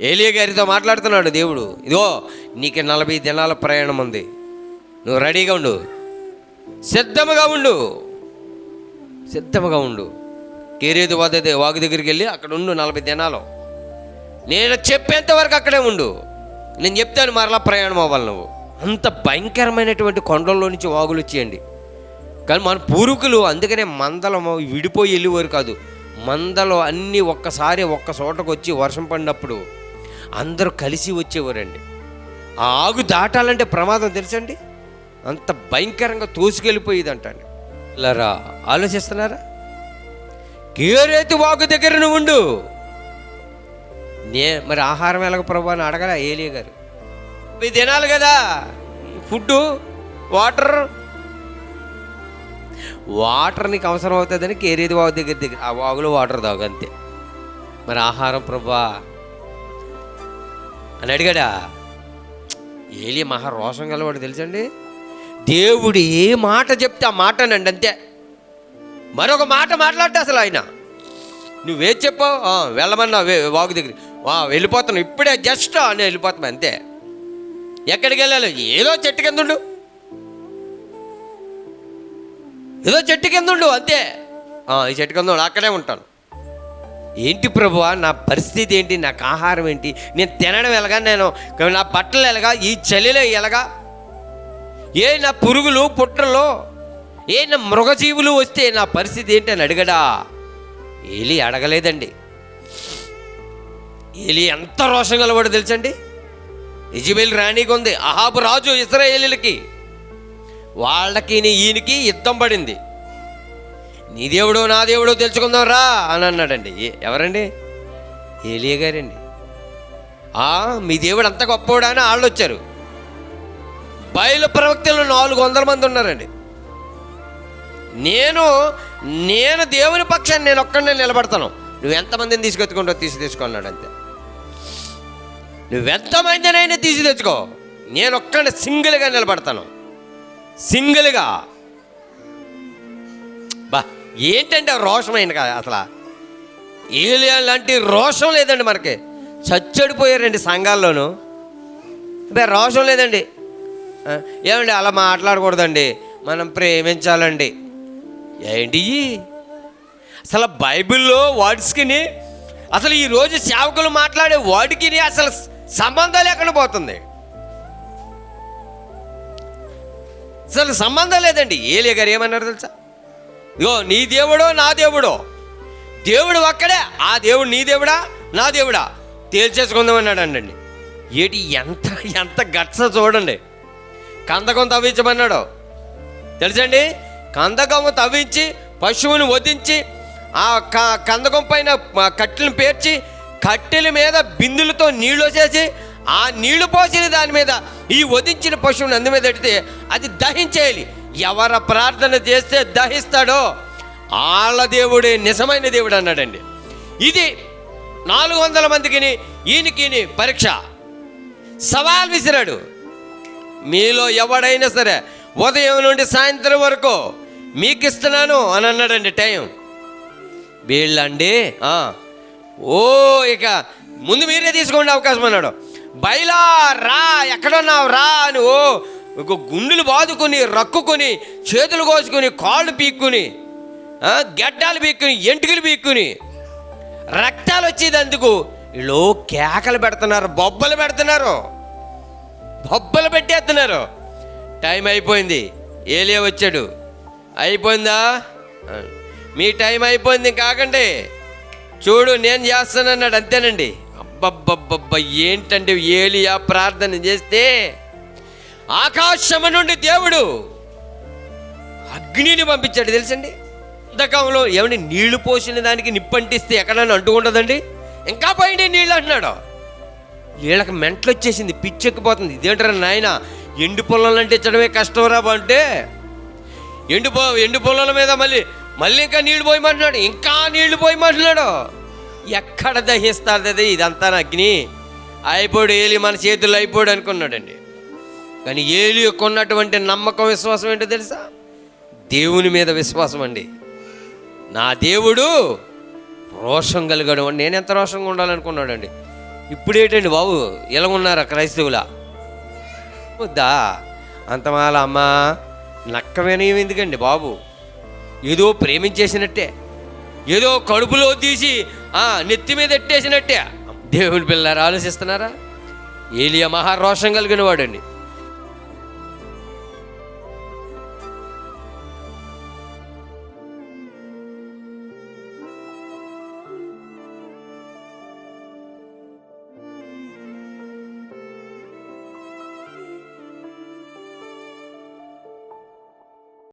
ఏలియా గారితో మాట్లాడుతున్నాడు దేవుడు. ఇదిగో నీకు నలభై దినాల ప్రయాణం ఉంది. నువ్వు రెడీగా ఉండు. సిద్ధముగా ఉండు. సిద్ధముగా ఉండు. కేరేది వాదే వాగు దగ్గరికి వెళ్ళి అక్కడ ఉండు నలభై దినాలు. నేను చెప్పేంత వరకు అక్కడే ఉండు. నేను చెప్తాను మరలా ప్రయాణం అవ్వాలి నువ్వు. అంత భయంకరమైనటువంటి కొండల్లో నుంచి వాగులు వచ్చేయండి. కానీ మన పూర్వీకులు అందుకనే మందలం విడిపోయి వెళ్ళేవారు కాదు. మందలో అన్నీ ఒక్కసారి ఒక్క చోటకు వచ్చి వర్షం పడినప్పుడు అందరూ కలిసి వచ్చేవారండి. ఆ ఆగు దాటాలంటే ప్రమాదం తెలుసండి? అంత భయంకరంగా తోసుకెళ్ళిపోయేది అంటండి లరా ఆలోచిస్తున్నారా? కేరేతి వాగు దగ్గర నువ్వు ఉండు. నే మరి ఆహారం ఎలాగ ప్రభు అని అడగరా ఏలియ గారు? ఇవి తినాలి కదా. Food water. వాటర్ నీకు అవసరం అవుతుందని కేరేది వాగు దగ్గర దగ్గర ఆ వాగులో వాటర్ తాగు అంతే. మరి ఆహారం ప్రభా అని అడిగాడా? ఏలి మహా రోషం గలవాడు తెలుసండి? దేవుడు ఏ మాట చెప్తే ఆ మాటనండి అంతే. మరొక మాట మాట్లాడితే అసలు ఆయన. నువ్వేది చెప్పావు? వెళ్ళమన్నా వే- వాగు దగ్గర వా వెళ్ళిపోతున్నావు. ఇప్పుడే జస్ట్ అని వెళ్ళిపోతాం అంతే. ఎక్కడికి వెళ్ళాలి? ఏదో చెట్టు కింద ఉండు. ఏదో చెట్టు కింద ఉండు అంతే. ఈ చెట్టు కింద ఉండు అక్కడే ఉంటాను. ఏంటి ప్రభువా నా పరిస్థితి ఏంటి నాకు ఆహారం ఏంటి? నేను తినడం ఎలాగా? నేను నా బట్టలు ఎలాగా? ఈ చలిలో ఎలాగా? ఏ నా పురుగులు పుట్రలు ఏ నా మృగజీవులు వస్తే నా పరిస్థితి ఏంటి అని అడిగడా? ఏలి అడగలేదండి. ఏలి ఎంత రోషం గలవాడు తెలుసండి? ఇజబెల్ రాణికి ఉంది అహాబు రాజు ఇస్రాయేలీలకి. వాళ్ళకి ఈయనకి యుద్ధం పడింది. నీ దేవుడో నా దేవుడో తెలుసుకుందాం రా అని అన్నాడండి. ఎవరండి? ఏలియా గారండి. ఆ మీ దేవుడు అంత గొప్పవాడు అని వాళ్ళు వచ్చారు. బయలు ప్రవక్తలు నాలుగు వందల మంది ఉన్నారండి. నేను నేను దేవుని పక్షాన్ని నేను ఒక్కడనే నిలబడతాను. నువ్వు ఎంతమందిని తీసుకెత్తుకుంటావు తీసి తెచ్చుకున్నాడు అంతే. నువ్వెంతమందినైనా తీసి తెచ్చుకో. నేను ఒక్కడ సింగిల్గా నిలబడతాను. సింగిల్గా. ఏంటంటే ఆ రోషమైన కదా అసలు. ఏలియా లాంటి రోషం లేదండి మనకి. చచ్చడిపోయారండి సంఘాల్లోనూ. రోషం లేదండి. ఏమండి అలా మాట్లాడకూడదండి. మనం ప్రేమించాలండి. ఏంటి అసలు బైబిల్లో వర్డ్స్కిని అసలు ఈరోజు సేవకులు మాట్లాడే వర్డ్కిని అసలు సంబంధం లేకుండా పోతుంది. అసలు సంబంధం లేదండి. ఏలియా గారు ఏమన్నారు తెలుసా? ఇగో నీ దేవుడో నా దేవుడో. దేవుడు ఒక్కడే. ఆ దేవుడు నీ దేవుడా నా దేవుడా? తేల్చేసుకుందామన్నాడు అండి ఏటి ఎంత ఎంత గట్స చూడండి. కందకం తవ్వించమన్నాడు. తెలుసండి? కందకము తవ్వించి పశువుని వధించి ఆ క- కందకం పైన కట్టెలను పేర్చి కట్టెల మీద బిందులతో నీళ్ళు వచ్చేసి ఆ నీళ్ళు పోసిన దాని మీద ఈ వధించిన పశువుని అందు మీద పెడితే అది దహించేయాలి. ఎవర ప్రార్థన చేస్తే దహిస్తాడో వాళ్ళ దేవుడే నిజమైన దేవుడు అన్నాడండి. ఇది నాలుగు వందల మందికి ఈయనకి పరీక్ష. సవాల్ విసిరాడు. మీలో ఎవడైనా సరే ఉదయం నుండి సాయంత్రం వరకు మీకు ఇస్తున్నాను అని అన్నాడండి టైం. వీళ్ళండి ఓ ఇక ముందు మీరే తీసుకోండి అవకాశం అన్నాడు. బయలా రా ఎక్కడున్నావు రా అని ఓ ఒక గుండెలు బాదుకొని రక్కుకొని చేతులు కోసుకొని కాళ్ళు పీక్కుని గడ్డాలు పీక్కుని ఎంటుకలు పీక్కుని రక్తాలు వచ్చేది అందుకు వీళ్ళు కేకలు పెడుతున్నారు బొబ్బలు పెడుతున్నారు. బొబ్బలు పెట్టేస్తున్నారు. టైం అయిపోయింది. ఏలే వచ్చాడు. అయిపోయిందా? మీ టైం అయిపోయింది కాకండి చూడు నేను చేస్తానన్నాడు అంతేనండి. అబ్బబ్బబ్బబ్బ ఏంటంటే ఏలియా ప్రార్థన చేస్తే ఆకాశము నుండి దేవుడు అగ్నిని పంపించాడు తెలుసండి? ఇంతకంలో ఏమండి నీళ్ళు పోసిన దానికి నిప్పంటిస్తే ఎక్కడైనా అంటుకుంటుందండి ఇంకా పోయింది నీళ్ళు అంటున్నాడు. వీళ్ళకి మెంటలు వచ్చేసింది పిచ్చెక్కిపోతుంది. ఇదేంటారా నాయన ఎండు పొలాలు అంటించడమే కష్టం రా అంటే. ఎండు పో ఎండు పొలాల మీద మళ్ళీ మళ్ళీ ఇంకా నీళ్ళు పోయమంటున్నాడు. ఇంకా నీళ్ళు పోయమంటున్నాడు. ఎక్కడ దహిస్తారు ఇదంతా అగ్ని? అయిపోడు ఏలి మన చేతుల్లో అయిపోడు అనుకున్నాడండి. కానీ ఏలి కొన్నటువంటి నమ్మకం విశ్వాసం ఏంటో తెలుసా? దేవుని మీద విశ్వాసం అండి. నా దేవుడు రోషం కలిగాడు నేను ఎంత రోషంగా ఉండాలనుకున్నాడండి. ఇప్పుడు ఏంటండి బాబు? ఇలా ఉన్నారా క్రైస్తవులా? వద్దా? అంతమాల అమ్మా నక్క వినయం ఎందుకండి బాబు? ఏదో ప్రేమించేసినట్టే. ఏదో కడుపులో తీసి నెత్తి మీద ఎట్టేసినట్టే. దేవుని పిల్లలు ఆలోచిస్తున్నారా? ఏలియా మహారోషం కలిగిన వాడండి.